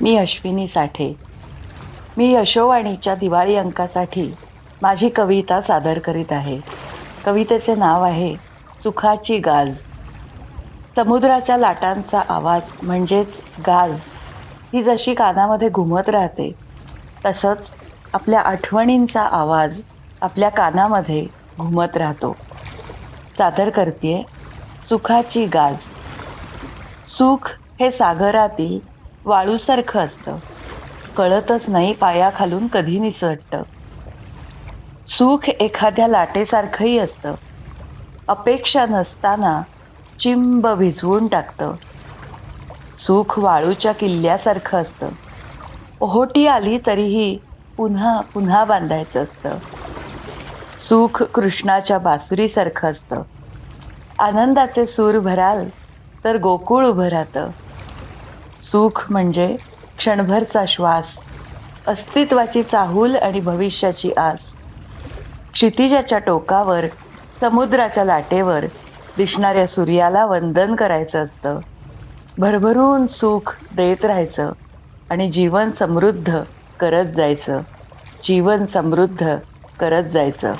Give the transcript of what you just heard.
मी अश्विनी साठे मी यशोवाणीच्या दिवाळी अंकासाठी माझी कविता सादर करीत आहे. कवितेचे नाव आहे सुखाची गाज. समुद्राच्या लाटांचा आवाज म्हणजेच गाज. ही जशी कानामध्ये घुमत राहते तसंच आपल्या आठवणींचा आवाज आपल्या कानामध्ये घुमत राहतो. सादर करते सुखाची गाज. सुख हे सागरातील वाळूसारखं असतं. कळतच नाही पायाखालून कधी निसटतं. सुख एखाद्या लाटेसारखंही असतं. अपेक्षा नसताना चिंब भिजवून टाकतं. सुख वाळूच्या किल्ल्यासारखं असतं. ओहोटी आली तरीही पुन्हा पुन्हा बांधायचं असतं. सुख कृष्णाच्या बासुरीसारखं असतं. आनंदाचे सूर भराल तर गोकुळ उभं राहतं. सुख म्हणजे क्षणभरचा श्वास अस्तित्वाची चाहूल आणि भविष्याची आस. क्षितिजाच्या टोकावर समुद्राच्या लाटेवर दिसणाऱ्या सूर्याला वंदन करायचं असतं. भरभरून सुख देत राहायचं आणि जीवन समृद्ध करत जायचं. जीवन समृद्ध करत जायचं.